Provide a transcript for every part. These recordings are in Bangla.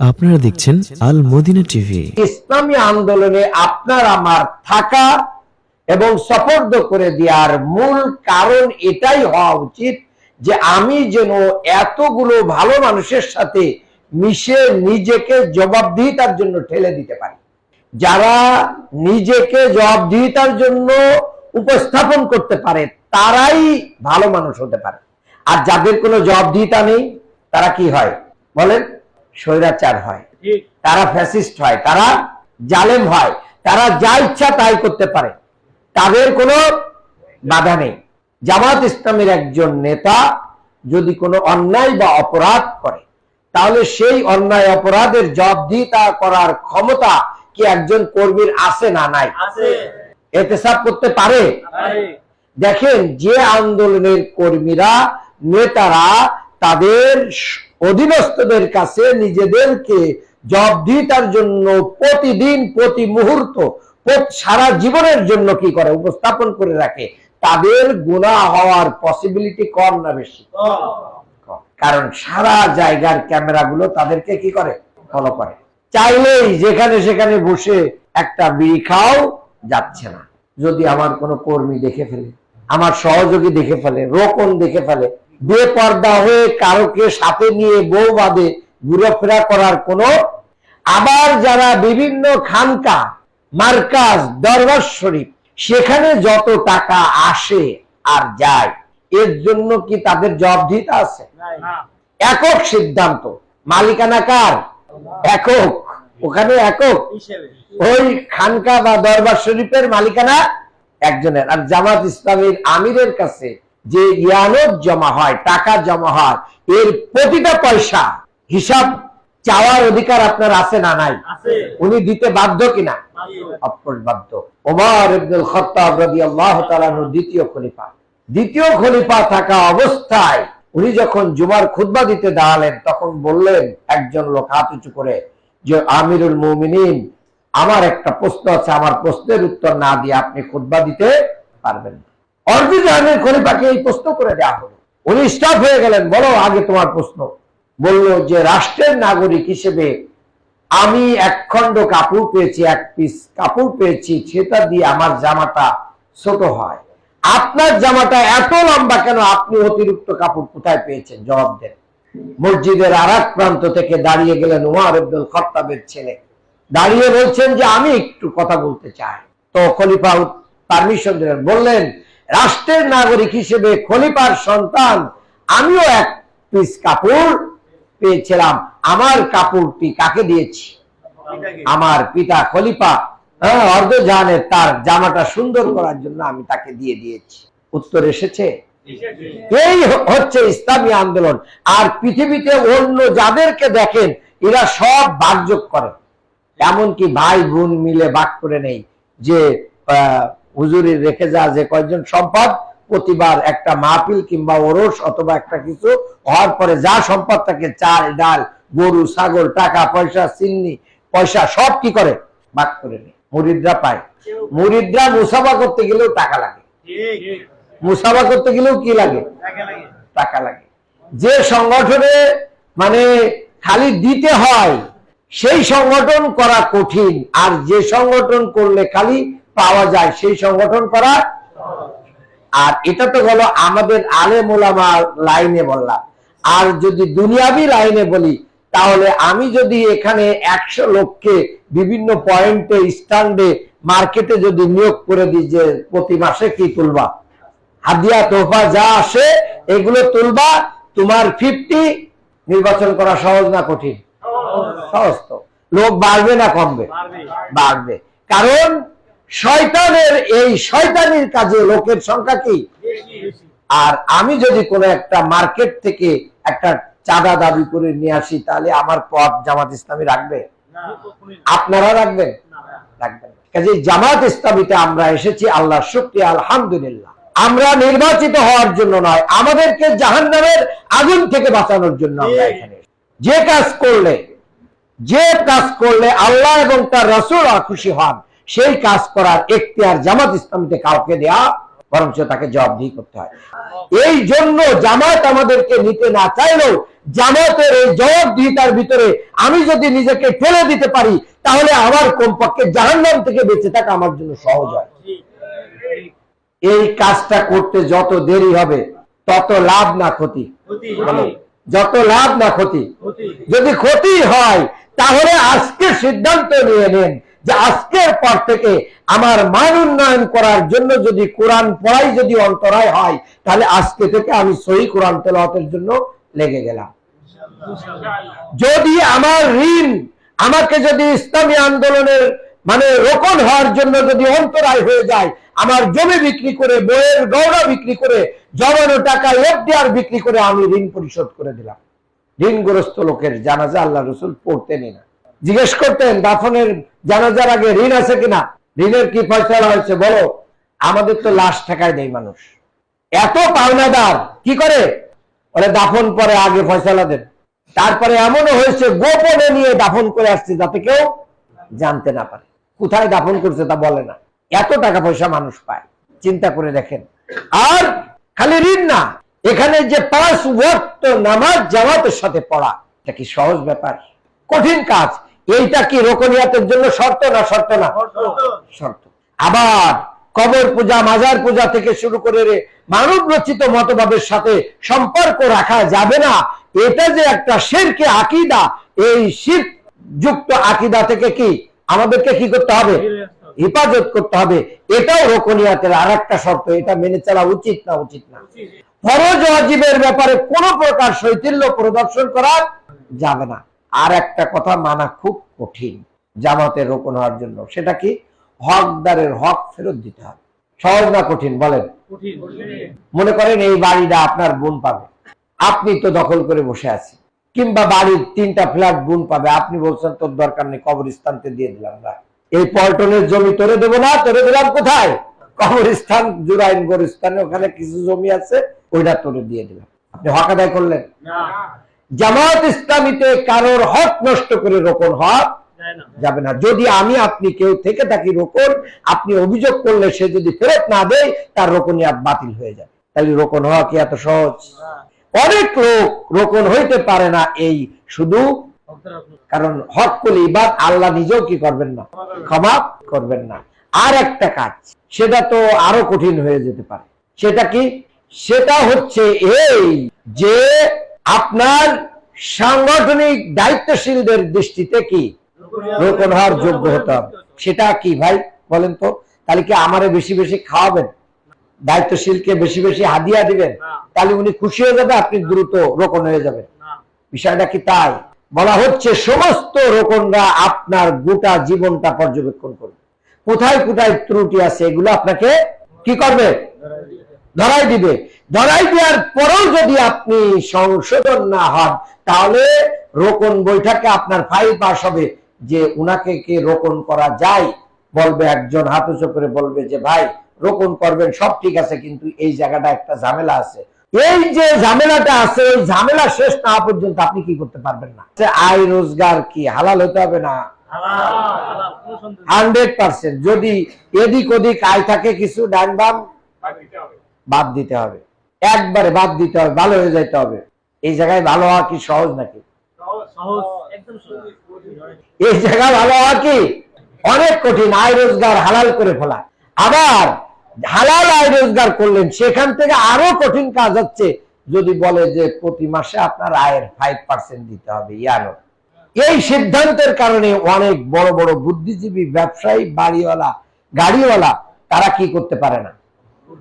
আপনারা দেখছেন আল মদিনা টিভি। ইসলামী আন্দোলনে আপনার আমার থাকা এবং সফর্দ করে দেওয়ার মূল কারণ এটাই হওয়া উচিত যে আমি যেন এতগুলো ভালো মানুষের সাথে মিশে নিজেকে জবাবদিহিতার জন্য ঠেলে দিতে পারি। যারা নিজেকে জবাবদিহিতার জন্য উপস্থাপন করতে পারে, তারাই ভালো মানুষ হতে পারে। আর যাদের কোনো জবাবদিহিতা নেই, তারা কি হয়? বলেন। স্বৈরাচার হয়। তারা ফ্যাসিস্ট হয় তারা জালেম হয় তারা যা ইচ্ছা তাই করতে পারে। তাদের কোনো বাধা নেই। জামাত ইসলামের একজন নেতা যদি কোনো অন্যায় বা অপরাধ করে তাহলে সেই অন্যায় অপরাধের জবাবদিহিতা করার ক্ষমতা কি একজন কর্মীর আছে না নাই? এতেসাব করতে পারে। দেখেন যে আন্দোলনের কর্মীরা নেতারা তাদের অধীনস্থদের কাছে নিজেদেরকে জবাবদিহিতার জন্য প্রতিদিন, প্রতি মুহূর্ত সারা জীবনের জন্য কি করে? উপস্থাপন করে রাখে। তাদের গুণা হওয়ার পসিবিলিটি কম না বেশি? কারণ সারা জায়গার ক্যামেরাগুলো তাদেরকে কি করে? ফলো করে। চাইলেই যেখানে সেখানে বসে একটা বিড়ি খাও যাচ্ছে না। যদি আমার কোনো কর্মী দেখে ফেলে, আমার সহযোগী দেখে ফেলে, রোকন দেখে ফেলে বেপর্দা হয়ে কারোকে সাথে নিয়ে বউ বাদে ঘুরেফেরা করার কোনো আবার যারা বিভিন্ন খানকা মার্কাজ দরবার শরীফ সেখানে যত টাকা আসে আর যায় এর জন্য কি তাদের জবাবদিহিতা আছে? একক সিদ্ধান্ত। মালিকানা কার? একক। ওখানে একক। ওই খানকা বা দরবার শরীফের মালিকানা একজনের। আর জামাত ইসলামের আমিরের কাছে যে ইয়ানত জমা হয় টাকা জমা হয় এর প্রতিটা পয়সা হিসাব চাওয়ার অধিকার আপনার আছে না নাই? উনি দিতে বাধ্য কিনা? বাধ্য। ওমর ইবনুল খাত্তাব রাদিয়াল্লাহু তাআলা দ্বিতীয় খলিফা। দ্বিতীয় খলিফা থাকা অবস্থায় উনি যখন জুমার খুতবা দিতে দাঁড়ালেন তখন বললেন একজন লোক হাত উঁচু করে যে আমিরুল মুমিনিন আমার একটা প্রশ্ন আছে আমার প্রশ্নের উত্তর না দিয়ে আপনি খুতবা দিতে পারবেন না। জাহানের খলিফাকে এই প্রশ্ন করে দেওয়া হলো। উনি স্টাফ হয়ে গেলেন, বলো আগে তোমার প্রশ্ন। বলল যে রাষ্ট্রের নাগরিক হিসেবে আমি এক খণ্ড কাপড় পেয়েছি, এক পিস কাপড় পেয়েছি, সেটা দিয়ে আমার জামাটা ছোট হয়। আপনার জামাটা এত লম্বা কেন? আপনি অতিরিক্ত কাপড় কোথায় পেয়েছেন? জবাব দেন। মসজিদের আর প্রান্ত থেকে দাঁড়িয়ে গেলেন উমার আব্দুল খত্তাবের ছেলে। দাঁড়িয়ে বলছেন যে আমি একটু কথা বলতে চাই। তো খলিফা পারমিশন দিলেন বললেন রাষ্ট্রের নাগরিক হিসেবে খলিফার সন্তান আমিও এক পিস কাপড় পেয়েছিলাম। আমার কাপড়টি কাকে দিয়েছি? আমার পিতা খলিফা। হ্যাঁ অর্ধজাহানের তার জামাটা সুন্দর করার জন্য আমি তাকে দিয়ে দিয়েছি। উত্তর এসেছে? এই হচ্ছে ইসলামী আন্দোলন। আর পৃথিবীতে অন্য যাদেরকে দেখেন এরা সব বাকযোগ করে। এমনকি ভাই বোন মিলে বাক করে নেই যে আহ, হুজুরের রেখে যা যে কয়েকজন সম্পদ, প্রতিবার একটা মাহফিল কিংবা ওরস অথবা একটা কিছু, হওয়ার পরে যা সম্পদ থাকে, চাল, ডাল, গরু, ছাগল, টাকা, পয়সা চিন্নি পয়সা সব কি করে? ভাগ করে নেই মুরিদরা পায়। মুরিদরা মুসাফা করতে গেলেও টাকা লাগে। মুসাফা করতে গেলেও কি লাগে? টাকা লাগে। যে সংগঠনে মানে খালি দিতে হয়, সেই সংগঠন করা কঠিন। আর যে সংগঠন করলে খালি পাওয়া যায়, সেই সংগঠন করা। আর এটা তো হলো আমাদের আলে মোলামা লাইনে বললাম। আর যদি দুনিয়াবি লাইনে বলি, তাহলে আমি যদি এখানে একশো লোককে বিভিন্ন পয়েন্টে স্ট্যান্ডে মার্কেটে যদি নিয়োগ করে দিই, যে প্রতি মাসে কি তুলবা? হাদিয়া তোফা যা আসে, এগুলো তুলবা। তোমার ফিফটি নির্বাচন করা সহজ না কঠিন? সহজ তো। লোক বাড়বে না কমবে? বাড়বে। কারণ শয়তানের এই শয়তানির কাজে লোকের সংখ্যা কি? আর আমি যদি কোনো একটা মার্কেট থেকে একটা চাঁদা দাবি করে নিয়ে আসি তাহলে আমার পথ জামাত ইসলামী রাখবে? আপনারা রাখবেন? রাখবেন। কাজে জামাত ইসলামীতে আমরা এসেছি আল্লাহ শুক্রিয়া আলহামদুলিল্লাহ। আমরা নির্বাচিত হওয়ার জন্য নয় আমাদেরকে জাহান্নামের আগুন থেকে বাঁচানোর জন্য আমরা এখানে যে কাজ করলে যে কাজ করলে আল্লাহ এবং তার রসুল খুশি হন সেই কাজ করার এখতিয়ার জামাত ইসলামীতে কাউকে দেয়া বরঞ্চ তাকে জবাবদিহি করতে হয়। এই জন্য জামাত আমাদেরকে নিতে না চাইলেও জামাতের এই জবাবদিহিতার ভিতরে আমি যদি নিজেকে ঠেলে দিতে পারি তাহলে আমার কমপক্ষে জাহান্নাম থেকে বেঁচে থাকা আমার জন্য সহজ হয়। এই কাজটা করতে যত দেরি হবে তত লাভ না ক্ষতি। ক্ষতি যত লাভ না ক্ষতি। যদি ক্ষতি হয় তাহলে আজকে সিদ্ধান্ত নিয়ে নেন যে আজকের পর থেকে আমার মান উন্নয়ন করার জন্য যদি কোরআন পড়াই যদি অন্তরায় হয়, তাহলে আজকে থেকে আমি সহি কোরআন তেলাওয়াতের জন্য লেগে গেলাম। যদি আমার ঋণ আমাকে যদি ইসলামী আন্দোলনের মানে রোপণ হওয়ার জন্য যদি অন্তরায় হয়ে যায়, আমার জমি বিক্রি করে, বইয়ের গৌরা বিক্রি করে, জমানো টাকা এফডিআর বিক্রি করে আমি ঋণ পরিশোধ করে দিলাম। ঋণগ্রস্ত লোকের জানাজা আল্লাহ রসুল পড়তেনই না। জিজ্ঞেস করতেন দাফনের জানাজার আগে ঋণ আছে কিনা? ঋণের কি ফয়সলা হয়েছে? বলো, আমাদের তো লাশ ঠেকায় দেয় মানুষ। এত পাওনাদার, কি করে? ওরা দাফন পরে আগে ফয়সলা দেন। তারপরে এমনও হয়েছে, গোপনে নিয়ে দাফন করে আসছে যাতে কেউ জানতে না পারে। কোথায় দাফন করছে তা বলে না। এত টাকা পয়সা মানুষ পায়। চিন্তা করে দেখেন। আর খালি ঋণ না, এখানে যে পাঁচ ওয়াক্ত নামাজ জামাতের সাথে পড়া, এটা কি সহজ ব্যাপার? কঠিন কাজ। এইটা কি রোকনিয়াতের জন্য শর্ত না শর্ত না? শর্ত। আবার কবর পূজা, মাজার পূজা থেকে শুরু করে মানব রচিত মতবাদের সাথে সম্পর্ক রাখা যাবে না। এটা যে একটা শিরকে আকিদা, এই শির যুক্ত আকিদা থেকে কি আমাদেরকে কি করতে হবে? হেফাজত করতে হবে। এটাও রোকনিয়াতের আর একটা শর্ত, এটা মেনে চলা উচিত না উচিত না। ফরজ ওয়াজিবের ব্যাপারে কোন প্রকার শৈথিল্য প্রদর্শন করা যাবে না। আর একটা কথা মানা খুব কঠিন জামাতের রোপণ হওয়ার জন্য। সেটা কি? হকদারের হক ফেরত দিতে হবে। সহজ না কঠিন? বলেন। মনে করেন এই বাড়িটা আপনার বোন পাবে। আপনি তো দখল করে বসে আছেন কিংবা বাড়ির তিনটা ফ্ল্যাট বোন পাবে। আপনি বলছেন তোর দরকার নেই কবরস্থানকে দিয়ে দিলাম। না। এই পল্টনের জমি তোরে দেবো না তোরে দিলাম কোথায়? কবরস্থান জুরাইন গরিস্তানে ওখানে কিছু জমি আছে ওইটা তোরে দিয়ে দিলাম। আপনি হক আদায় করলেন? না জামাত ইসলামীতে কারোর হক নষ্ট করে রোপণ হক যাবে না। যদি আমি আপনি কেউ থেকে থাকি রোপণ আপনি অভিযোগ করলে সে যদি ফেরত না দেয় তার রোপণিয়াত বাতিল হয়ে যাবে। তাহলে রোপণ হওয়া কি এত সহজ? অনেক লোক রোপণ হইতে পারে না এই শুধু কারণ হক কলি বাদ আল্লাহ নিজেও কি করবেন না? ক্ষমা করবেন না। আর একটা কাজ সেটা তো আরও কঠিন হয়ে যেতে পারে। সেটা কি? সেটা হচ্ছে এই যে আপনার সাংগঠনিক দায়িত্বশীলদের দৃষ্টিতে কি রোপণ হওয়ার যোগ্য হতে হবে? সেটা কি ভাই বলেন তো? তাহলে কি আমারে বেশি বেশি খাওয়াবেন? দায়িত্বশীলকে বেশি বেশি হাদিয়া দিবেন? তাহলে উনি খুশি হয়ে যাবে আপনি দ্রুত রোপণ হয়ে যাবেন। বিষয়টা কি তাই? বলা হচ্ছে সমস্ত রোপণরা আপনার গোটা জীবনটা পর্যবেক্ষণ করবে। কোথায় কোথায় ত্রুটি আছে এগুলো আপনাকে কি করবে? ধরাই দিবে। ধরাই দেওয়ার পরেও যদি আপনি সংশোধন না হন তাহলে রোপণ বৈঠকে আপনার ফাইল পাস হবে যে উনাকে কে রোপণ করা যায় বলবে একজন হাত উঁচু করে বলবে যে ভাই রোপণ করবেন সব ঠিক আছে কিন্তু এই জায়গাটা একটা ঝামেলা আছে। এই যে ঝামেলাটা আছে ওই ঝামেলা শেষ না পর্যন্ত আপনি কি করতে পারবেন না? আয় রোজগার কি হালাল হতে হবে না। Hundred percent. যদি এদিক ওদিক আয় থাকে কিছু ডান বাম? বাদ দিতে হবে। একবারে বাদ দিতে হবে ভালো হয়ে যাইতে হবে। এই জায়গায় ভালো হওয়া কি সহজ নাকি? এই জায়গায় ভালো হওয়া কি? অনেক কঠিন আয় রোজগার হালাল করে ফেলা। আবার হালাল আয় রোজগার করলেন সেখান থেকে আরও কঠিন কাজ হচ্ছে যদি বলে যে প্রতি মাসে আপনার আয়ের ফাইভ পার্সেন্ট দিতে হবে ইয়ানো এই সিদ্ধান্তের কারণে অনেক বড় বড় বুদ্ধিজীবী ব্যবসায়ী বাড়িওয়ালা গাড়িওয়ালা তারা কি করতে পারে না?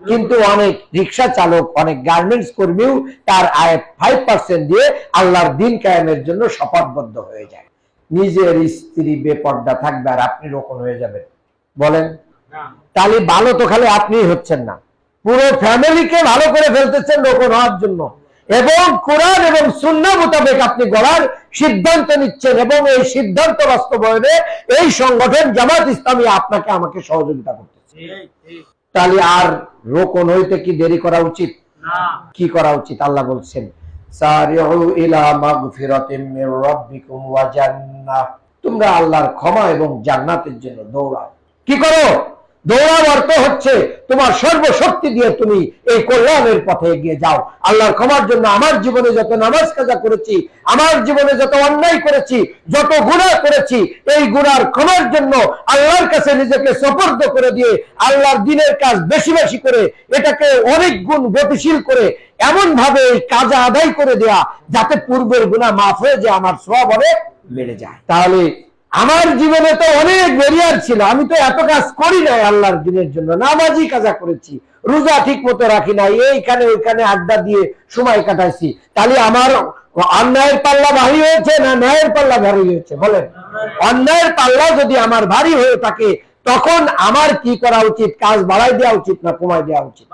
কিন্তু অনেক রিক্সা চালক অনেক গার্মেন্টস কর্মীও তার আয় ফাইভ পার্সেন্ট দিয়ে আল্লাহর দিন কায়েমের জন্য শপথবদ্ধ হয়ে যায়। নিজের স্ত্রী বেপর্দা থাকবে আর আপনি রোপণ হয়ে যাবেন। বলেন? তাহলে ভালো তো খালি আপনি হচ্ছেন না। পুরো ফ্যামিলিকে ভালো করে ফেলতেছেন রোপণ হওয়ার জন্য। এবং কোরআন এবং শূন্য মোতাবেক আপনি গড়ার সিদ্ধান্ত নিচ্ছেন এবং এই সিদ্ধান্ত বাস্তবায়নে এই সংগঠন জামাত ইসলামী আপনাকে আমাকে সহযোগিতা করতেছে। তাহলে আর রোপণ হইতে কি দেরি করা উচিত? কি করা উচিত? আল্লাহ বলছেন তোমরা আল্লাহর ক্ষমা এবং জান্নাতের জন্য দৌড়াও। কি করো? দৌড়াও অর্থ হচ্ছে, তোমার সর্বশক্তি দিয়ে তুমি এই কল্যাণের পথে এগিয়ে যাও। আল্লাহর ক্ষমার জন্য আমার জীবনে যত নামাজ কাজা করেছি, আমার জীবনে যত অন্যায় করেছি, যত গুণা করেছি, এই গুণার ক্ষমার জন্য আল্লাহর কাছে নিজেকে সপর্দ করে দিয়ে আল্লাহর দিনের কাজ বেশি বেশি করে, এটাকে অনেক গুণ গতিশীল করে এমন ভাবে এই কাজা আদায় করে দেয়া, যাতে পূর্বের গুণা মাফ হয়ে যে আমার সব অনেক বেড়ে যায়। তাহলে আমার জীবনে তো অনেক ব্যারিয়ার ছিল। আমি তো এত কাজ করি নাই আল্লাহর দিনের জন্য। নামাজি কাজা করেছি। রোজা ঠিক মতো রাখি নাই। এইখানে ওইখানে আড্ডা দিয়ে সময় কাটাইছি। তাহলে আমার অন্যায়ের পাল্লা ভারী হয়েছে না ন্যায়ের পাল্লা ভারী হয়েছে? বলেন। অন্যায়ের পাল্লা যদি আমার ভারী হয়ে থাকে, তখন আমার কি করা উচিত? কাজ বাড়াই দেওয়া উচিত না কমাই দেওয়া উচিত?